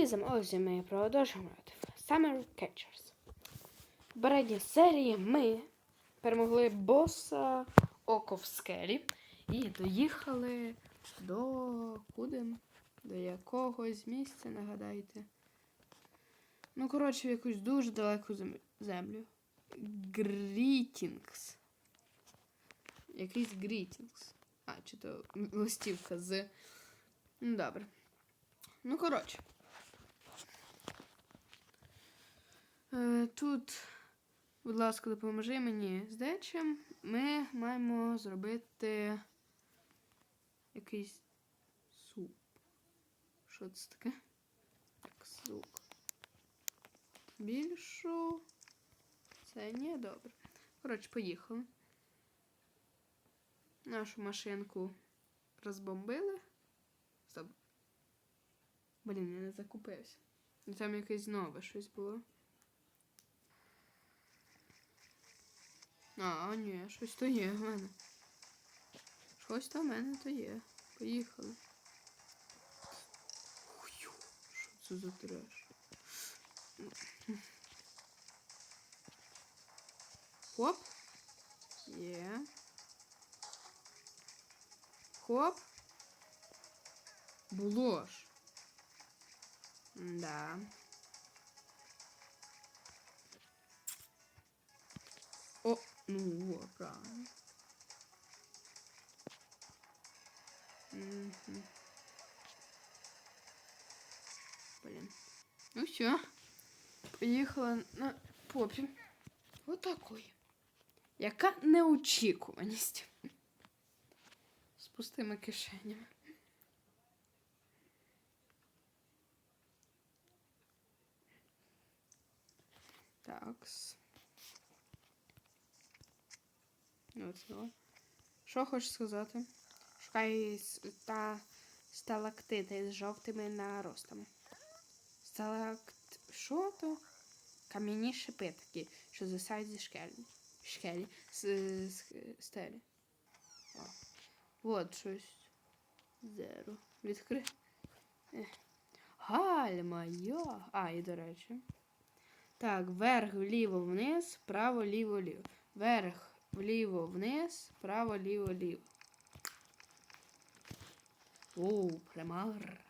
друзі, ось ми продовжуємо Summer Catchers. В попередній серії ми перемогли боса Око в скелі і доїхали до куди? До якогось місця, нагадайте. Ну, коротше, в якусь дуже далеку землю. Грітінгс. Якийсь Грітінгс. А, чи то листівка з. Ну, добре. Ну, коротше. Тут, будь ласка, допоможи мені з дечим. Ми маємо зробити якийсь суп. Що це таке? Так, звук. Більшу. Це не добре. Коротше, поїхали. Нашу машинку розбомбили. Стоп. Блін, я не закупився. Там якесь нове щось було. А, ні, щось то є в мене. Щось то в мене то є. Поїхали. Хую, Що це за треш? Хоп. Є. Хоп. Було ж. Да. О, ну, правильно. Мгм. Блін. Ну все. Поїхала на попі. Отакої. Яка неочікуваність. З пустими кишенями. Такс. Що хочеш сказати? Шукай та сталактити з жовтими наростами. Сталакт... Що то? Кам'яні шипи такі, що звисають зі шкелі. Шкелі. З, з стелі. О. От щось. Зеро. Відкри. Ех. Гальма, йо. А, і до речі. Так, вверх, вліво, вниз, право, ліво, ліво. Вверх, вліво, вниз, право, ліво, ліво. Оу, примар.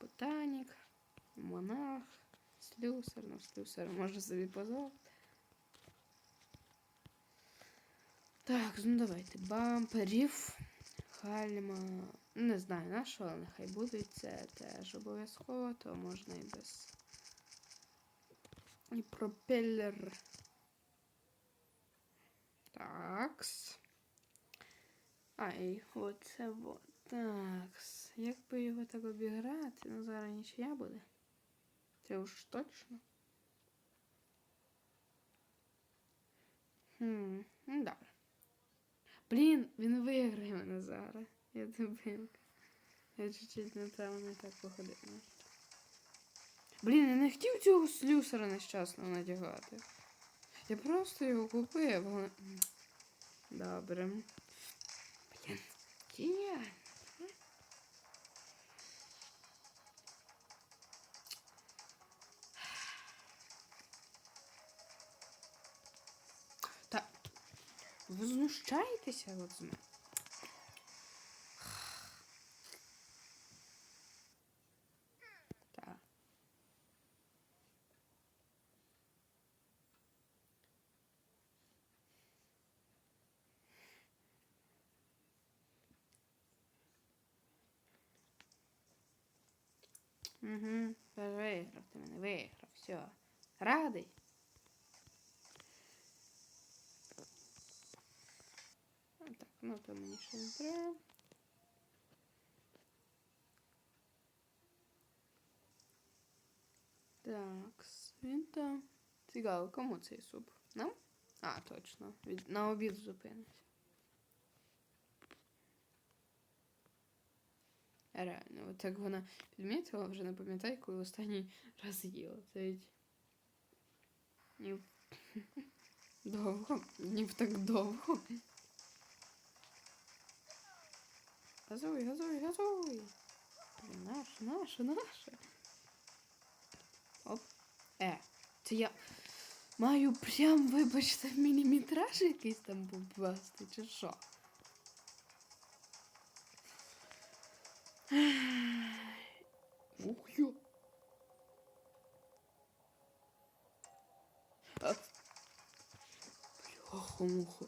Ботанік, монах, слюсар, ну слюсар може собі позвати. Так, ну давайте. Бамперів. Хальма. Не знаю на що, але нехай буде це теж обов'язково, то можна і без. І пропеллер. Такс. Ай, оце вот. Такс. Як би його так обіграти? Ну зараз нічия буде. Це уж точно. Хм, ну добре. Блін, він виграє мене зараз. Я дебилка. Я чуть-чуть не там не так походила. Блін, я не хотів цього слюсара нещасного надягати. Я просто його купив. Добре. Блін, геніально. Та ви знущаєтеся от з мене? Так. Угу, виграв ти мене, виграв, все. Радий? Так, ну то мені ще не треба. Так, він там. Цікаво, кому цей суп? Нам? А, точно. Від... На обід зупиниться. Реально, от як вона підмітила, вже не пам'ятаю, коли останній раз їла. Це ведь... Ні. Довго. Ні так довго. Газуй, газуй, газуй. Блін, Наше, наше, наше. Оп. Е, це я маю прям, вибачте, в міліметраж якийсь там попасти, чи що? А. Бляха-муха.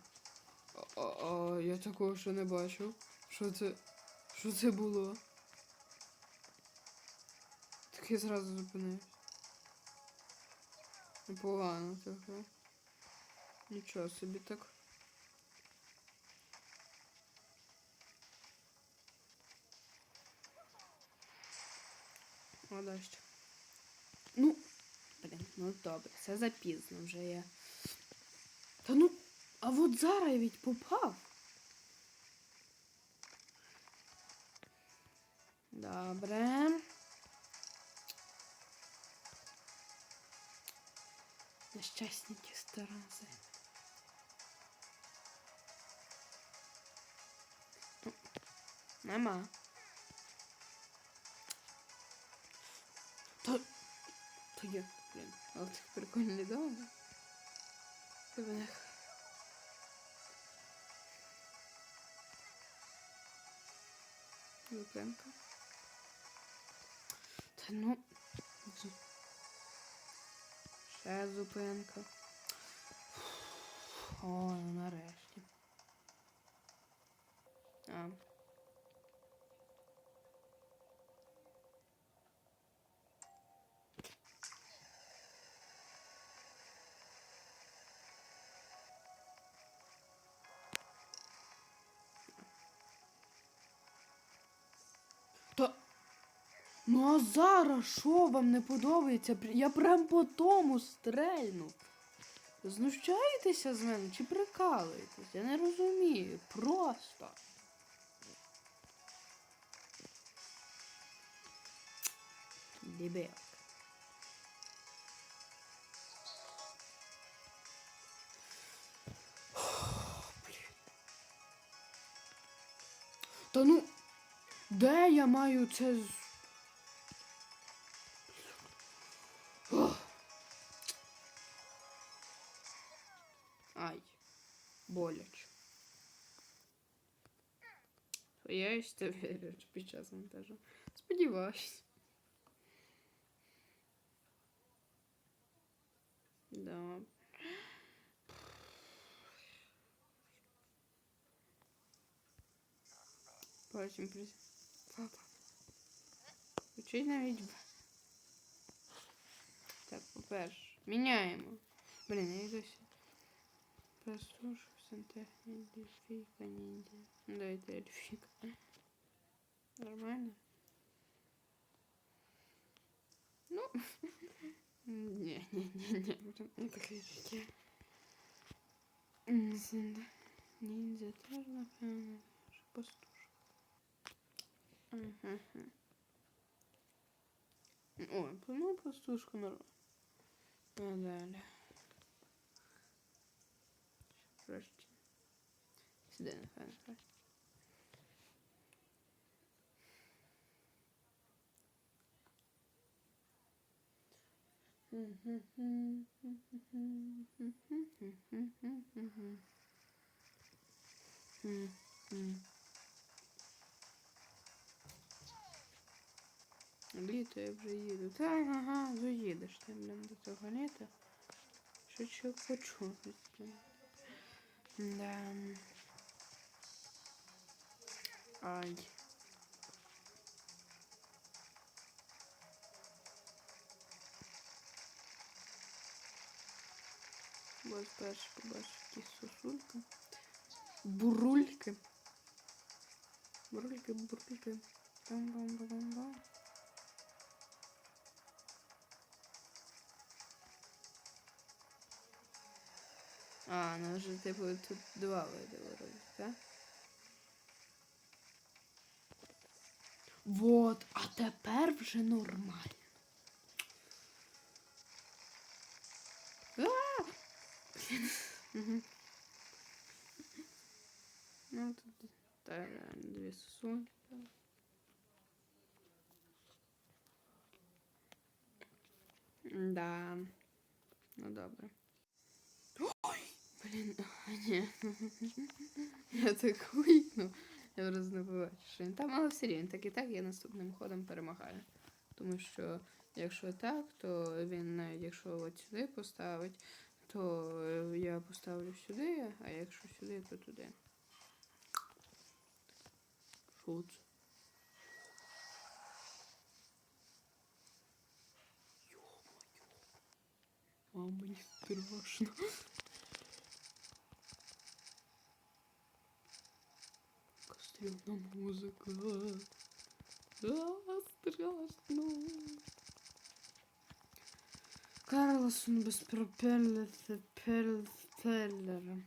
А, а я такого ще не бачив. Що це? Що це було? Так я зразу зупинився. Непогано таке. Нічого собі так. О, дощ. Ну, блін, ну добре, це запізно вже я. Та ну, а от зараз я ведь попав. Добре. Нещасненькі старази. Нема. Та є, блін, але це прикольний дом. Ти мене. Зупинка. Та ну. зу- Ще зупинка. О, ну нарешті. А. Ну а зараз що вам не подобається? Я прям по тому стрельну. Знущаєтеся з мене чи прикалуєтесь? Я не розумію. Просто. Дебіл. Та ну, де я маю це Ай, боляче. Сподіваюсь, ти віриш під час монтажу. Сподіваюсь. Да. Потім приз... Папа. Учить навіть. в- Так, по-перше, міняємо. Блін, я йду сюди. Послушав сантехні дельфійка ніндзя. Ну, Давайте эльфика. Нормально? Ну, не, не, не, не, не таке життя. Ниндзя Ніндзя теж, напевно, що пастушка. Ага. Ой, ну пастушка нормально. А далі. Трошечки. Сюди, напевно, так. Літо я вже їду. Так, ага, доїдеш ти, блін, до того літа. Що чого хочу. Да. Ай. Ось перше побачив сосульки. Бурульки. Бурульки, бурульки. Бам-бам-бам-бам. А, ну вже типу тут два види виробити, так? Вот, а тепер вже нормально. Ну тут дві сосунки. Да. Ну добре. Блін, ні. Я так вийну. Я просто не побачу, він там, але все рівно, так і так я наступним ходом перемагаю. Тому що якщо так, то він навіть якщо от сюди поставить, то е, я поставлю сюди, а якщо сюди, то туди. Це? Йо-моє. Мені страшно. Кастрюльна музика. А, страшно. Карлсон без пропеллера. Пропеллера.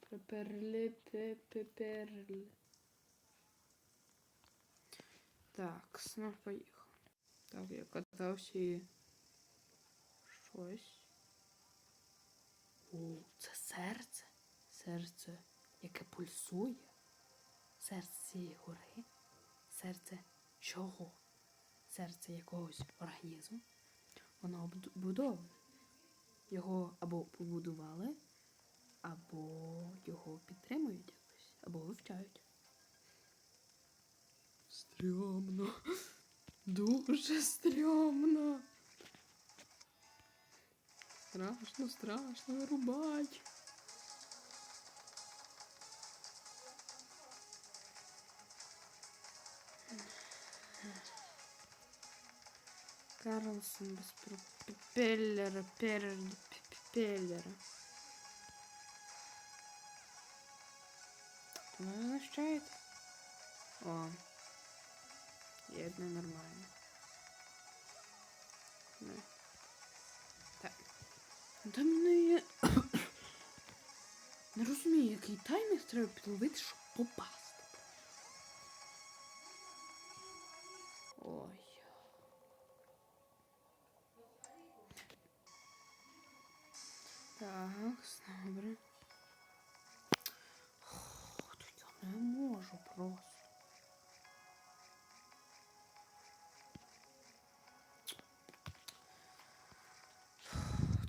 Проперле, пеперле. Так, знов поїхав. Так, я катався і щось. О, це серце. Серце, яке пульсує. Серце цієї гори. Серце чого? Серце якогось організму. Воно обудоване. Його або побудували, або його підтримують якось, або вивчають. Стрьомно. Дуже стрьомно. Страшно, страшно вирубать. Карлсон без пропеллера, пеллера. Воно означает? О, єдне нормально. Ну. Так. Там не є. Не розумію, який таймінг треба підловити, щоб попасти. Ой. Так, добре. Тут я не можу просто.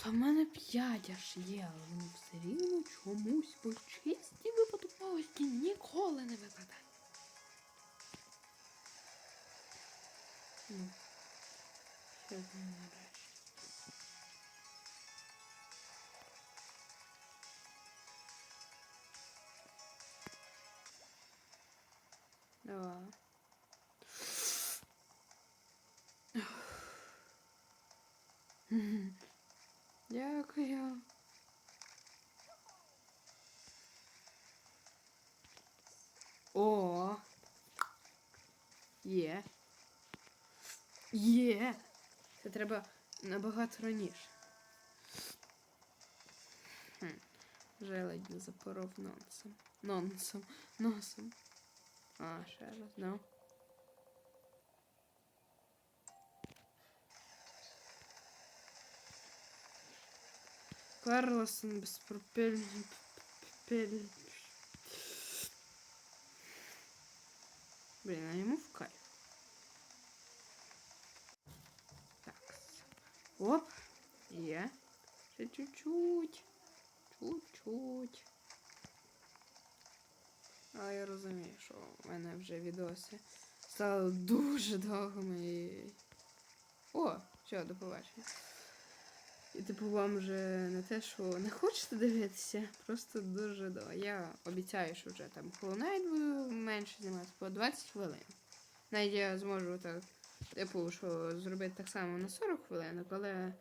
Та в мене п'ять аж є, але воно все рівно чомусь по О. Є. Є. Це треба набагато раніше. Хм. Вже не запоров носом. Нонсом. Носом. А, ще раз, ну. Карлсон без пропель... пропель... Блин, а ему в кайф. Так. Оп. Є. Ще чуть-чуть. Чуть-чуть. А я розумію, що в мене вже відоси стали дуже довгими. О, все, до побачення. І типу вам вже не те, що не хочете дивитися, просто дуже довго. Я обіцяю, що вже там хвилинайт буду менше знімати, по 20 хвилин. Навіть я зможу так, типу, що зробити так само на 40 хвилин, але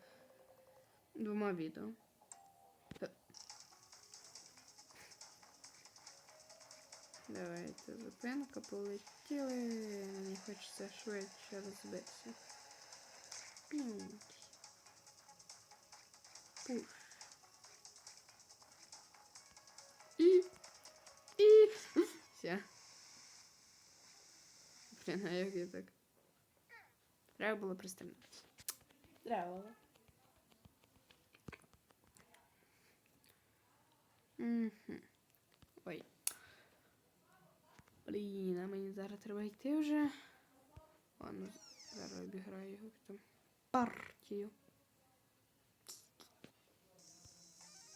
двома відео. Давайте зупинка, полетіли. Мені хочеться швидше розбитися. Пінь. Пуш. І. І. Все. Блін, а як я так. Треба було пристебнутися. Треба було. Угу. Ой. Блін, а мені зараз треба йти вже. Ладно, зараз обіграю його там. партію.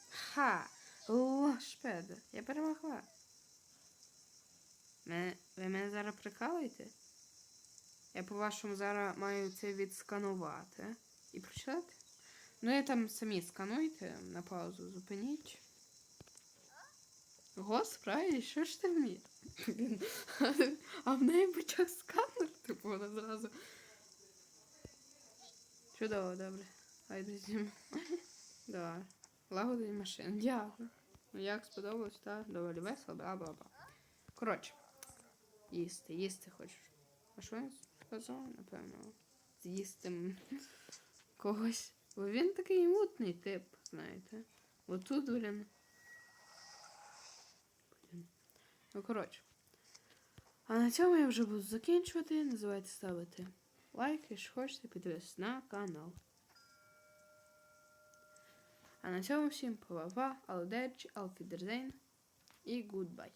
Ха! Лошпеда, я перемогла. Мене, ви мене зараз прикалуєте? Я по-вашому зараз маю це відсканувати і прочитати. Ну, я там самі скануйте на паузу, зупиніть. Господи, що ж ти вміє? А в неї почав сканер, типу, вона зразу. Чудово, добре. Хайде зім. Давай. Лагодить машин. Дякую. Ну як сподобалось, так? Доволі весело, бла бла бла. Коротше. Їсти, їсти хочеш. А що сказав? Напевно. З'їсти когось. Бо він такий мутний тип, знаєте. Отут, блін. Ну, коротше. А на цьому я вже буду закінчувати. Не забувайте ставити лайк, якщо хочете підписатися на канал. А на цьому всім па-па, алдерч, алфідерзейн і гудбай.